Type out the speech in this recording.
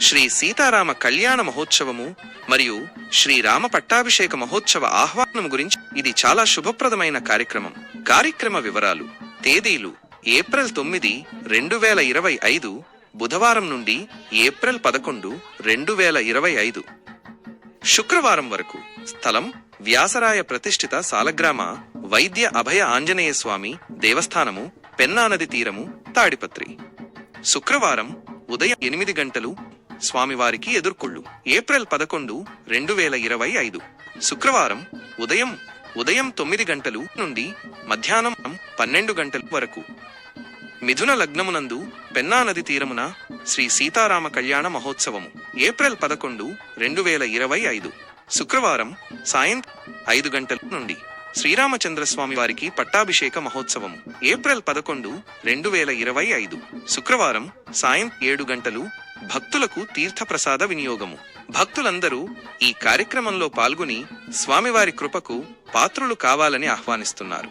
శ్రీ సీతారామ కళ్యాణ మహోత్సవము మరియు శ్రీరామ పట్టాభిషేక మహోత్సవ ఆహ్వానం గురించి ఇది చాలా శుభప్రదమైన కార్యక్రమం. కార్యక్రమ వివరాలు. తేదీలు ఏప్రిల్ తొమ్మిది రెండు వేల ఇరవై ఐదు బుధవారం నుండి ఏప్రిల్ పదకొండు రెండు వేల ఇరవై ఐదు. శుక్రవారం వరకు స్థలం వ్యాసరాయ ప్రతిష్ఠిత సాలగ్రామ వైద్య అభయ ఆంజనేయ స్వామి దేవస్థానము పెన్నానది తీరము తాడిపత్రి. శుక్రవారం ఉదయం ఎనిమిది గంటలు స్వామివారికి ఎదుర్కొళ్ళు. ఏప్రిల్ పదకొండు రెండు వేల ఇరవై ఐదు. శుక్రవారం ఉదయం ఉదయం తొమ్మిది గంటలు నుండి మధ్యాహ్నం పన్నెండు గంటల వరకు. మిథున లగ్నమునందు పెన్నా నది తీరమున శ్రీ సీతారామ కళ్యాణ మహోత్సవము. ఏప్రిల్ పదకొండు రెండు వేల ఇరవై ఐదు. శుక్రవారం సాయం ఐదు గంటల నుండి శ్రీరామచంద్రస్వామి వారికి పట్టాభిషేక మహోత్సవము. ఏప్రిల్ పదకొండు రెండు వేల ఇరవై ఐదు. శుక్రవారం సాయం ఏడు గంటలు భక్తులకు తీర్థప్రసాద వినియోగము. భక్తులందరూ ఈ కార్యక్రమంలో పాల్గొని స్వామివారి కృపకు పాత్రులు కావాలని ఆహ్వానిస్తున్నారు.